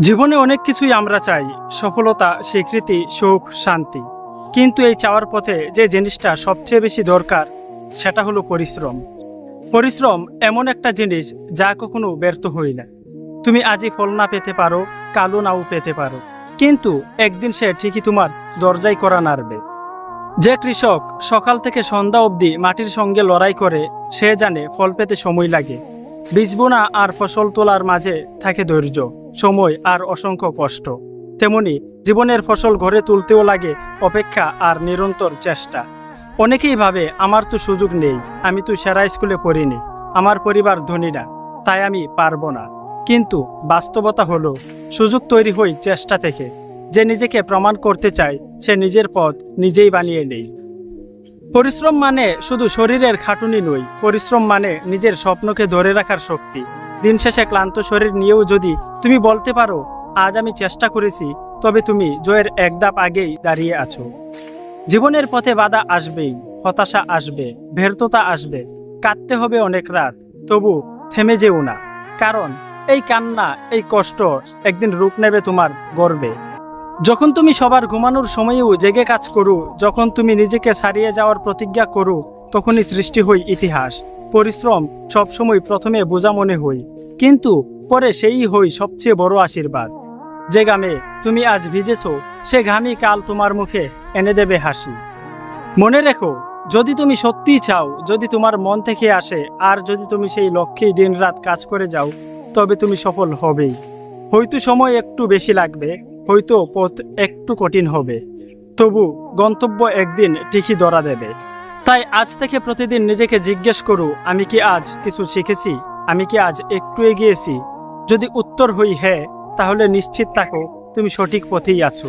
জীবনে অনেক কিছুই আমরা চাই, সফলতা, স্বীকৃতি, সুখ, শান্তি। কিন্তু এই চাওয়ার পথে যে জিনিসটা সবচেয়ে বেশি দরকার, সেটা হলো পরিশ্রম। পরিশ্রম এমন একটা জিনিস যা কখনো ব্যর্থ হই না। তুমি আজই ফল না পেতে পারো, কালো নাও পেতে পারো। কিন্তু একদিন সে ঠিকই তোমার দরজায় করা নাড়বে। যে কৃষক সকাল থেকে সন্ধ্যা অবধি মাটির সঙ্গে লড়াই করে, সে জানে ফল পেতে সময় লাগে। বীজ বোনা আর ফসল তোলার মাঝে থাকে ধৈর্য। সময় আর অসংখ্য কষ্ট। তেমনি জীবনের ফসল ঘরে তুলতেও লাগে অপেক্ষা আর নিরন্তর চেষ্টা। অনেকেই ভাবে, আমার তো সুযোগ নেই, আমি তো সেরা স্কুলে পড়িনি, আমার পরিবার ধনী না, তাই আমি পারব না। কিন্তু বাস্তবতা হলো, সুযোগ তৈরি হয় চেষ্টা থেকে। যে নিজেকে প্রমাণ করতে চায়, সে নিজের পথ নিজেই বানিয়ে নেই পরিশ্রম মানে শুধু শরীরের খাটুনি নয় পরিশ্রম মানে নিজের স্বপ্নকে ধরে রাখার শক্তি। দিন শেষে ক্লান্ত শরীর নিয়েও যদি তুমি বলতে পারো, আজ আমি চেষ্টা করেছি, তবে তুমি জয়ের এক ধাপ আগেই দাঁড়িয়ে আছো। জীবনের পথে বাধা আসবেই, হতাশা আসবে, ব্যর্থতা আসবে, কাঁদতে হবে অনেক রাত, তবু থেমে যেও না, কারণ এই কান্না, এই কষ্ট একদিন রূপ নেবে তোমার গর্বে। যখন তুমি সবার ঘুমানোর সময়েও জেগে কাজ করো, যখন তুমি নিজেকে ছাড়িয়ে যাওয়ার প্রতিজ্ঞা করো, তখনই সৃষ্টি হই ইতিহাস, পরিশ্রম সবসময় প্রথমে বোঝা মনে হই কিন্তু পরে সেই হই সবচেয়ে বড় আশীর্বাদ। যে গামে তুমি আজ ভিজেছো, সে ঘামই কাল তোমার মুখে এনে দেবে হাসি। মনে রেখো, যদি তুমি সত্যিই চাও, যদি তোমার মন থেকে আসে, আর যদি তুমি সেই লক্ষ্যেই দিনরাত কাজ করে যাও, তবে তুমি সফল হবেই। হয়তো সময় একটু বেশি লাগবে, হয়তো পথ একটু কঠিন হবে। তবু গন্তব্য একদিন ঠিকই ধরা দেবে। তাই আজ থেকে প্রতিদিন নিজেকে জিজ্ঞেস করু, আমি কি আজ কিছু শিখেছি? আমি কি আজ একটু এগিয়েছি যদি উত্তর হই হ্যাঁ তাহলে নিশ্চিত থাকো, তুমি সঠিক পথেই আছো।